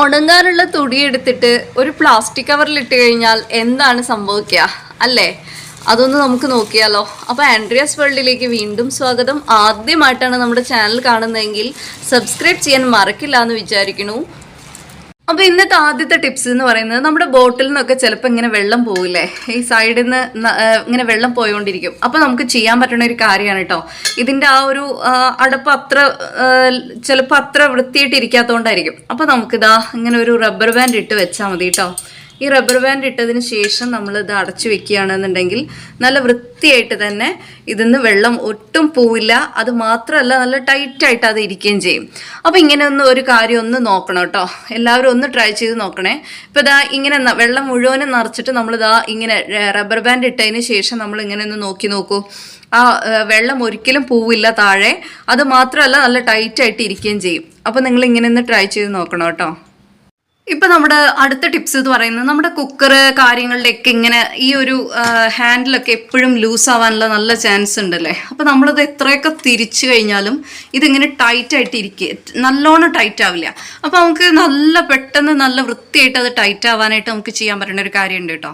ഉണങ്ങാനുള്ള തുടി എടുത്തിട്ട് ഒരു പ്ലാസ്റ്റിക് കവറിൽ ഇട്ട് കഴിഞ്ഞാൽ എന്താണ് സംഭവിക്കുക? അല്ലേ? അതൊന്ന് നമുക്ക് നോക്കിയാലോ. അപ്പോൾ ആൻഡ്രിയാസ് വേൾഡിലേക്ക് വീണ്ടും സ്വാഗതം. ആദ്യമായിട്ടാണ് നമ്മുടെ ചാനൽ കാണുന്നതെങ്കിൽ സബ്സ്ക്രൈബ് ചെയ്യാൻ മറക്കില്ല എന്ന് വിചാരിക്കുന്നു. അപ്പോൾ ഇന്നത്തെ ആദ്യത്തെ ടിപ്സ് എന്ന് പറയുന്നത് നമ്മുടെ ബോട്ടിൽ നിന്നൊക്കെ ചിലപ്പോൾ ഇങ്ങനെ വെള്ളം പോകില്ലേ ഈ സൈഡിൽ നിന്ന് ഇങ്ങനെ വെള്ളം പോയോണ്ടിരിക്കും. അപ്പോൾ നമുക്ക് ചെയ്യാൻ പറ്റുന്ന ഒരു കാര്യമാണ് കേട്ടോ ഇതിന്റെ ആ ഒരു അടപ്പ് അത്ര ചിലപ്പോൾ അത്ര വൃത്തിയായിട്ട് ഇരിക്കാത്തതുകൊണ്ടായിരിക്കും അപ്പോൾ നമുക്കിതാ ഇങ്ങനെ ഒരു റബ്ബർ ബാൻഡ് ഇട്ട് വെച്ചാൽ മതി കേട്ടോ ഈ റബ്ബർ ബാൻഡ് ഇട്ടതിന് ശേഷം നമ്മൾ ഇത് അടച്ചു വെക്കുകയാണെന്നുണ്ടെങ്കിൽ നല്ല വൃത്തിയായിട്ട് തന്നെ ഇതിന്ന് വെള്ളം ഒട്ടും പോവില്ല. അത് മാത്രമല്ല നല്ല ടൈറ്റായിട്ട് അത് ഇരിക്കുകയും ചെയ്യും. അപ്പോൾ ഇങ്ങനെ ഒന്ന് ഒരു കാര്യം ഒന്ന് നോക്കണം കേട്ടോ. എല്ലാവരും ഒന്ന് ട്രൈ ചെയ്ത് നോക്കണേ. ഇപ്പോൾ ഇതാ ഇങ്ങനെ വെള്ളം മുഴുവനും നിറച്ചിട്ട് നമ്മളിതാ ഇങ്ങനെ റബ്ബർ ബാൻഡ് ഇട്ടതിന് ശേഷം നമ്മൾ ഇങ്ങനെ ഒന്ന് നോക്കി നോക്കൂ. ആ വെള്ളം ഒരിക്കലും പോവില്ല താഴെ. അത് മാത്രമല്ല നല്ല ടൈറ്റായിട്ട് ഇരിക്കുകയും ചെയ്യും. അപ്പോൾ നിങ്ങൾ ഇങ്ങനെ ഒന്ന് ട്രൈ ചെയ്ത് നോക്കണം കേട്ടോ. ഇപ്പൊ നമ്മുടെ അടുത്ത ടിപ്സ് എന്ന് പറയുന്നത് നമ്മുടെ കുക്കർ കാര്യങ്ങളിലൊക്കെ ഇങ്ങനെ ഈ ഒരു ഹാൻഡിലൊക്കെ എപ്പോഴും ലൂസ് ആവാനുള്ള നല്ല ചാൻസ് ഉണ്ടല്ലേ? അപ്പൊ നമ്മളത് എത്രയൊക്കെ തിരിച്ചു കഴിഞ്ഞാലും ഇതിങ്ങനെ ടൈറ്റ് ആയിട്ട് ഇരിക്കുക നല്ലോണം ടൈറ്റ് ആവില്ല. അപ്പൊ നമുക്ക് നല്ല പെട്ടെന്ന് നല്ല വൃത്തിയായിട്ട് അത് ടൈറ്റ് ആവാനായിട്ട് നമുക്ക് ചെയ്യാൻ പറ്റുന്ന ഒരു കാര്യമുണ്ട് കേട്ടോ.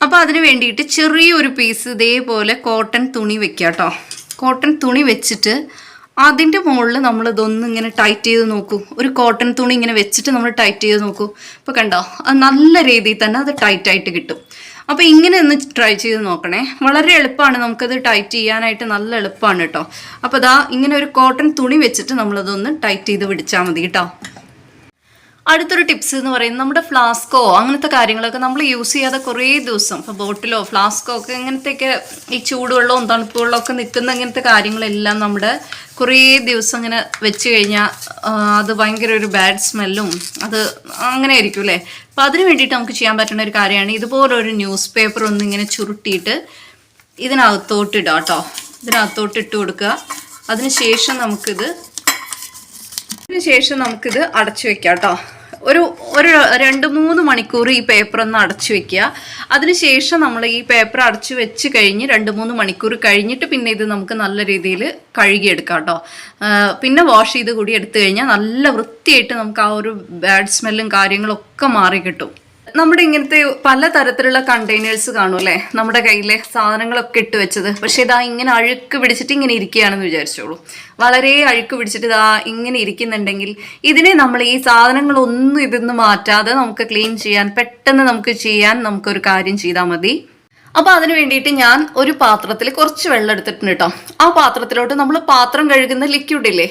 അപ്പോൾ അതിന് വേണ്ടിയിട്ട് ചെറിയൊരു പീസ് ഇതേപോലെ കോട്ടൺ തുണി വെക്കുക കേട്ടോ കോട്ടൺ തുണി വെച്ചിട്ട് അതിന്റെ മുകളിൽ നമ്മൾ ഇതൊന്ന് ഇങ്ങനെ ടൈറ്റ് ചെയ്ത് നോക്കൂ. ഒരു കോട്ടൺ തുണി ഇങ്ങനെ വെച്ചിട്ട് നമ്മൾ ടൈറ്റ് ചെയ്ത് നോക്കൂ. ഇപ്പോൾ കണ്ടോ? അത് നല്ല രീതിയിൽ തന്നെ അത് ടൈറ്റായിട്ട് കിട്ടും. അപ്പോൾ ഇങ്ങനെ ഒന്ന് ട്രൈ ചെയ്ത് നോക്കണേ. വളരെ എളുപ്പമാണ് നമുക്കത് ടൈറ്റ് ചെയ്യാനായിട്ട് നല്ല എളുപ്പമാണ് കേട്ടോ. അപ്പോൾ അതാ ഇങ്ങനെ ഒരു കോട്ടൺ തുണി വെച്ചിട്ട് നമ്മളതൊന്ന് ടൈറ്റ് ചെയ്ത് പിടിച്ചാൽ മതി കേട്ടോ. അടുത്തൊരു ടിപ്സ് എന്ന് പറയുന്നത് നമ്മുടെ ഫ്ലാസ്കോ അങ്ങനത്തെ കാര്യങ്ങളൊക്കെ നമ്മൾ യൂസ് ചെയ്യാതെ കുറേ ദിവസം ഇപ്പോൾ ബോട്ടിലോ ഫ്ലാസ്കോ ഒക്കെ ഇങ്ങനത്തെയൊക്കെ ഈ ചൂടുവെള്ളവും തണുപ്പുവെള്ളവും ഒക്കെ നിൽക്കുന്ന ഇങ്ങനത്തെ കാര്യങ്ങളെല്ലാം നമ്മുടെ കുറേ ദിവസം ഇങ്ങനെ വെച്ച് കഴിഞ്ഞാൽ അത് ഭയങ്കര ഒരു ബാഡ് സ്മെല്ലും അത് അങ്ങനെ ആയിരിക്കും അല്ലേ? അപ്പോൾ അതിന് വേണ്ടിയിട്ട് നമുക്ക് ചെയ്യാൻ പറ്റുന്ന ഒരു കാര്യമാണ് ഇതുപോലൊരു ന്യൂസ് പേപ്പർ ഒന്ന് ഇങ്ങനെ ചുരുട്ടിയിട്ട് ഇതിനകത്തോട്ട് ഇടാം കേട്ടോ ഇതിനകത്തോട്ട് ഇട്ട് കൊടുക്കുക. അതിനുശേഷം നമുക്കിത് അതിനുശേഷം നമുക്കിത് അടച്ചു വെക്കാം കേട്ടോ ഒരു ഒരു രണ്ട് മൂന്ന് മണിക്കൂർ ഈ പേപ്പർ ഒന്ന് അടച്ചു വെക്കുക. അതിനുശേഷം നമ്മൾ ഈ പേപ്പർ അടച്ചു വെച്ച് കഴിഞ്ഞ് രണ്ട് മൂന്ന് മണിക്കൂർ കഴിഞ്ഞിട്ട് പിന്നെ ഇത് നമുക്ക് നല്ല രീതിയിൽ കഴുകിയെടുക്കാം കേട്ടോ. പിന്നെ വാഷ് ചെയ്ത് കൂടി എടുത്തു കഴിഞ്ഞാൽ നല്ല വൃത്തിയായിട്ട് നമുക്ക് ആ ഒരു ബാഡ് സ്മെല്ലും കാര്യങ്ങളൊക്കെ മാറി കിട്ടും. നമ്മുടെ ഇങ്ങനത്തെ പല തരത്തിലുള്ള കണ്ടെയ്നേഴ്സ് കാണും അല്ലേ നമ്മുടെ കയ്യിലെ സാധനങ്ങളൊക്കെ ഇട്ട് വെച്ചത്. പക്ഷെ ഇതാ ഇങ്ങനെ അഴുക്ക് പിടിച്ചിട്ട് ഇങ്ങനെ ഇരിക്കുകയാണെന്ന് വിചാരിച്ചോളൂ. വളരെ അഴുക്ക് പിടിച്ചിട്ട് ഇതാ ഇങ്ങനെ ഇരിക്കുന്നുണ്ടെങ്കിൽ ഇതിനെ നമ്മൾ ഈ സാധനങ്ങളൊന്നും ഇതിന്ന് മാറ്റാതെ നമുക്ക് ക്ലീൻ ചെയ്യാൻ പെട്ടെന്ന് നമുക്ക് ചെയ്യാൻ നമുക്കൊരു കാര്യം ചെയ്താൽ മതി. അപ്പോൾ അതിന് വേണ്ടിയിട്ട് ഞാൻ ഒരു പാത്രത്തിൽ കുറച്ച് വെള്ളം എടുത്തിട്ടുണ്ട് കേട്ടോ ആ പാത്രത്തിലോട്ട് നമ്മൾ പാത്രം കഴുകുന്ന ലിക്വിഡ് ഇല്ലേ?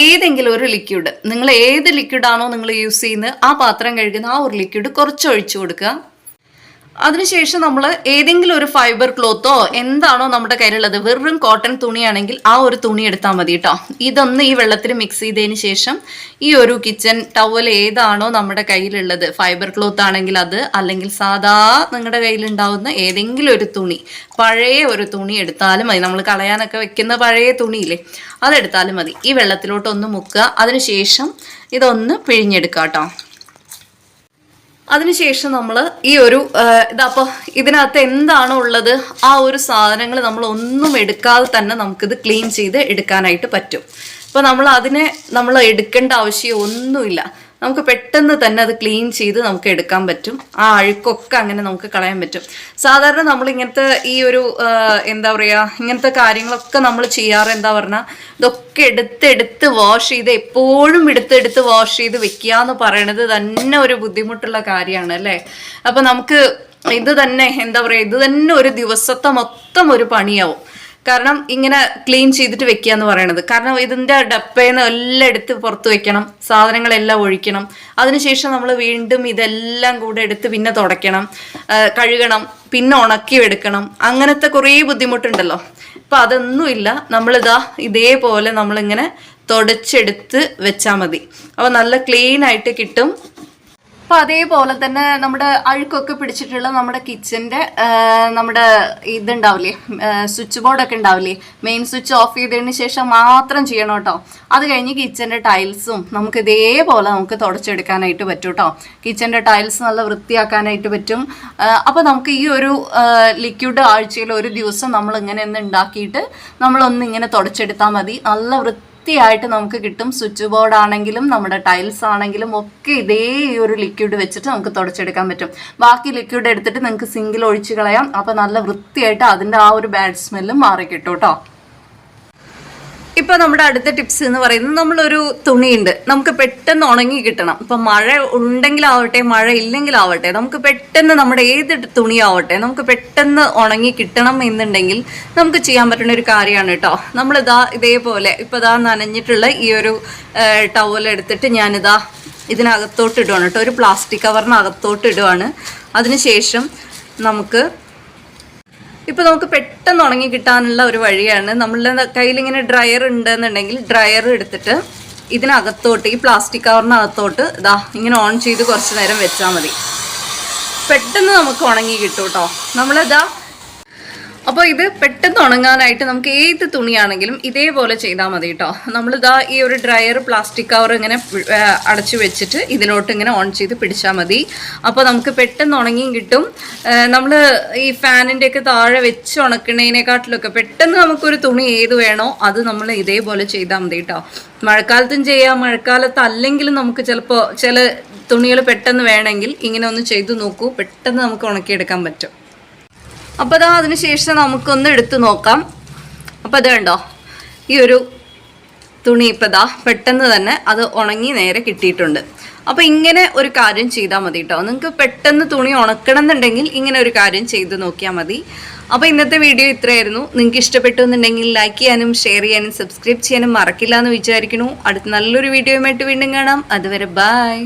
ഏതെങ്കിലും ഒരു ലിക്വിഡ് നിങ്ങൾ ഏത് ലിക്വിഡാണോ നിങ്ങൾ യൂസ് ചെയ്യുന്നത് ആ പാത്രം കഴുകുന്ന ആ ഒരു ലിക്വിഡ് കുറച്ച് ഒഴിച്ചു കൊടുക്കുക. അതിനുശേഷം നമ്മൾ ഏതെങ്കിലും ഒരു ഫൈബർ ക്ലോത്തോ എന്താണോ നമ്മുടെ കയ്യിലുള്ളത് വെറും കോട്ടൺ തുണിയാണെങ്കിൽ ആ ഒരു തുണി എടുത്താൽ മതി കേട്ടോ ഇതൊന്ന് ഈ വെള്ളത്തിൽ മിക്സ് ചെയ്തതിന് ശേഷം ഈ ഒരു കിച്ചൺ ടവൽ ഏതാണോ നമ്മുടെ കയ്യിലുള്ളത് ഫൈബർ ക്ലോത്ത് ആണെങ്കിൽ അത് അല്ലെങ്കിൽ സാധാ നിങ്ങളുടെ കയ്യിലുണ്ടാവുന്ന ഏതെങ്കിലും ഒരു തുണി പഴയ ഒരു തുണി എടുത്താലും മതി. നമ്മൾ കളയാനൊക്കെ വെക്കുന്ന പഴയ തുണിയില്ലേ അതെടുത്താലും മതി. ഈ വെള്ളത്തിലോട്ടൊന്ന് മുക്കുക. അതിനുശേഷം ഇതൊന്ന് പിഴിഞ്ഞെടുക്കാം കേട്ടോ അതിനുശേഷം നമ്മൾ ഈ ഒരു ഇതപ്പോൾ ഇതിനകത്ത് എന്താണോ ഉള്ളത് ആ ഒരു സാധനങ്ങൾ നമ്മൾ ഒന്നും എടുക്കാതെ തന്നെ നമുക്കിത് ക്ലീൻ ചെയ്ത് എടുക്കാനായിട്ട് പറ്റും. അപ്പോൾ നമ്മൾ അതിനെ നമ്മൾ എടുക്കേണ്ട ആവശ്യം ഒന്നുമില്ല. നമുക്ക് പെട്ടെന്ന് തന്നെ അത് ക്ലീൻ ചെയ്ത് നമുക്ക് എടുക്കാൻ പറ്റും. ആ അഴുക്കൊക്കെ അങ്ങനെ നമുക്ക് കളയാൻ പറ്റും. സാധാരണ നമ്മൾ ഇങ്ങനത്തെ ഈ ഒരു എന്താ പറയുക ഇങ്ങനത്തെ കാര്യങ്ങളൊക്കെ നമ്മൾ ചെയ്യാറ് എന്താ പറഞ്ഞാൽ ഇതൊക്കെ എടുത്ത് എടുത്ത് വാഷ് ചെയ്ത് എപ്പോഴും എടുത്ത് എടുത്ത് വാഷ് ചെയ്ത് വെക്കുക എന്ന് പറയണത് തന്നെ ഒരു ബുദ്ധിമുട്ടുള്ള കാര്യമാണ് അല്ലേ? അപ്പം നമുക്ക് ഇത് തന്നെ എന്താ പറയുക ഇത് തന്നെ ഒരു ദിവസത്തെ മൊത്തം ഒരു പണിയാവും. കാരണം ഇങ്ങനെ ക്ലീൻ ചെയ്തിട്ട് വെക്കുക എന്ന് പറയണത്. കാരണം ഇതിന്റെ ഡപ്പേന്ന് എല്ലാം എടുത്ത് പുറത്ത് വെക്കണം. സാധനങ്ങളെല്ലാം ഒഴിക്കണം. അതിനുശേഷം നമ്മൾ വീണ്ടും ഇതെല്ലാം കൂടെ എടുത്ത് പിന്നെ തുടയ്ക്കണം. കഴുകണം. പിന്നെ ഉണക്കി എടുക്കണം. അങ്ങനത്തെ കുറേ ബുദ്ധിമുട്ടുണ്ടല്ലോ. അപ്പം അതൊന്നുമില്ല നമ്മളിതാ ഇതേപോലെ നമ്മളിങ്ങനെ തുടച്ചെടുത്ത് വെച്ചാൽ മതി. അപ്പോൾ നല്ല ക്ലീൻ ആയിട്ട് കിട്ടും. അപ്പോൾ അതേപോലെ തന്നെ നമ്മുടെ അഴുക്കൊക്കെ പിടിച്ചിട്ടുള്ള നമ്മുടെ കിച്ചന്റെ നമ്മുടെ ഇതുണ്ടാവില്ലേ സ്വിച്ച് ബോർഡൊക്കെ ഉണ്ടാവില്ലേ മെയിൻ സ്വിച്ച് ഓഫ് ചെയ്തതിന് ശേഷം മാത്രം ചെയ്യണം കേട്ടോ. അത് കഴിഞ്ഞ് കിച്ചന്റെ ടൈൽസും നമുക്ക് ഇതേപോലെ നമുക്ക് തുടച്ചെടുക്കാനായിട്ട് പറ്റും കേട്ടോ. കിച്ചന്റെ ടൈൽസ് നല്ല വൃത്തിയാക്കാനായിട്ട് പറ്റും. അപ്പോൾ നമുക്ക് ഈ ഒരു ലിക്വിഡ് ആഴ്ചയിൽ ഒരു ദിവസം നമ്മൾ ഇങ്ങനെ ഒന്ന് ഉണ്ടാക്കിയിട്ട് നമ്മളൊന്ന് ഇങ്ങനെ തുടച്ചെടുത്താൽ മതി. നല്ല വൃത്തി വൃത്തിയായിട്ട് നമുക്ക് കിട്ടും. സ്വിച്ച് ബോർഡ് ആണെങ്കിലും നമ്മുടെ ടൈൽസ് ആണെങ്കിലും ഒക്കെ ഇതേ ഒരു ലിക്വിഡ് വെച്ചിട്ട് നമുക്ക് തുടച്ചെടുക്കാൻ പറ്റും. ബാക്കി ലിക്വിഡ് എടുത്തിട്ട് നിങ്ങൾക്ക് സിങ്കിൽ ഒഴിച്ച് കളയാം. അപ്പോൾ നല്ല വൃത്തിയായിട്ട് അതിന്റെ ആ ഒരു ബാഡ് സ്മെല്ലും മാറി കിട്ടും കേട്ടോ ഇപ്പൊ നമ്മുടെ അടുത്ത ടിപ്സ് എന്ന് പറയുന്നത് നമ്മളൊരു തുണിയുണ്ട്. നമുക്ക് പെട്ടെന്ന് ഉണങ്ങി കിട്ടണം. ഇപ്പൊ മഴ ഉണ്ടെങ്കിലാവട്ടെ മഴ ഇല്ലെങ്കിലാവട്ടെ നമുക്ക് പെട്ടെന്ന് നമ്മുടെ ഏത് തുണിയാവട്ടെ നമുക്ക് പെട്ടെന്ന് ഉണങ്ങി കിട്ടണം എന്നുണ്ടെങ്കിൽ നമുക്ക് ചെയ്യാൻ പറ്റുന്ന ഒരു കാര്യമാണ് കേട്ടോ. നമ്മളിതാ ഇതേപോലെ ഇപ്പൊ ഇതാ നനഞ്ഞിട്ടുള്ള ഈ ഒരു ടവൽ എടുത്തിട്ട് ഞാനിതാ ഇതിനകത്തോട്ട് ഇടുവാണ് കേട്ടോ. ഒരു പ്ലാസ്റ്റിക് കവറിനകത്തോട്ട് ഇടുവാണ്. അതിനുശേഷം നമുക്ക് ഇപ്പൊ നമുക്ക് പെട്ടെന്ന് ഉണങ്ങി കിട്ടാനുള്ള ഒരു വഴിയാണ്. നമ്മളുടെ കയ്യിൽ ഇങ്ങനെ ഡ്രയർ ഉണ്ടെന്നുണ്ടെങ്കിൽ ഡ്രയർ എടുത്തിട്ട് ഇതിനകത്തോട്ട് ഈ പ്ലാസ്റ്റിക് കവറിനകത്തോട്ട് ഇതാ ഇങ്ങനെ ഓൺ ചെയ്ത് കുറച്ച് നേരം വെച്ചാൽ മതി. പെട്ടെന്ന് നമുക്ക് ഉണങ്ങി കിട്ടും കേട്ടോ നമ്മളിതാ അപ്പോൾ ഇത് പെട്ടെന്ന് ഉണങ്ങാനായിട്ട് നമുക്ക് ഏത് തുണിയാണെങ്കിലും ഇതേപോലെ ചെയ്താൽ മതി കേട്ടോ നമ്മളിതാ ഈ ഒരു ഡ്രയർ പ്ലാസ്റ്റിക് കവർ ഇങ്ങനെ അടച്ചു വെച്ചിട്ട് ഇതിലോട്ട് ഇങ്ങനെ ഓൺ ചെയ്ത് പിടിച്ചാൽ മതി. അപ്പോൾ നമുക്ക് പെട്ടെന്ന് ഉണങ്ങിയും കിട്ടും. നമ്മൾ ഈ ഫാനിന്റെയൊക്കെ താഴെ വെച്ച് ഉണക്കണേനെക്കാട്ടിലൊക്കെ പെട്ടെന്ന് നമുക്കൊരു തുണി ഏത് വേണോ അത് നമ്മൾ ഇതേപോലെ ചെയ്താൽ മതി കേട്ടോ മഴക്കാലത്തും ചെയ്യാം മഴക്കാലത്ത് അല്ലെങ്കിലും നമുക്ക് ചിലപ്പോൾ ചില തുണികൾ പെട്ടെന്ന് വേണമെങ്കിൽ ഇങ്ങനെ ഒന്ന് ചെയ്തു നോക്കൂ. പെട്ടെന്ന് നമുക്ക് ഉണക്കിയെടുക്കാൻ പറ്റും. അപ്പോൾ അതാ അതിനുശേഷം നമുക്കൊന്ന് എടുത്തു നോക്കാം. അപ്പോൾ അത് കണ്ടോ ഈ ഒരു തുണി ഇപ്പം ദാ പെട്ടെന്ന് തന്നെ അത് ഉണങ്ങി നേരെ കിട്ടിയിട്ടുണ്ട്. അപ്പോൾ ഇങ്ങനെ ഒരു കാര്യം ചെയ്താൽ മതി കേട്ടോ നിങ്ങൾക്ക് പെട്ടെന്ന് തുണി ഉണക്കണം എന്നുണ്ടെങ്കിൽ ഇങ്ങനെ ഒരു കാര്യം ചെയ്ത് നോക്കിയാൽ മതി. അപ്പോൾ ഇന്നത്തെ വീഡിയോ ഇത്രയായിരുന്നു. നിങ്ങൾക്ക് ഇഷ്ടപ്പെട്ടു എന്നുണ്ടെങ്കിൽ ലൈക്ക് ചെയ്യാനും ഷെയർ ചെയ്യാനും സബ്സ്ക്രൈബ് ചെയ്യാനും മറക്കില്ല എന്ന് വിചാരിക്കുന്നു. അടുത്ത നല്ലൊരു വീഡിയോയുമായിട്ട് വീണ്ടും കാണാം. അതുവരെ ബൈ.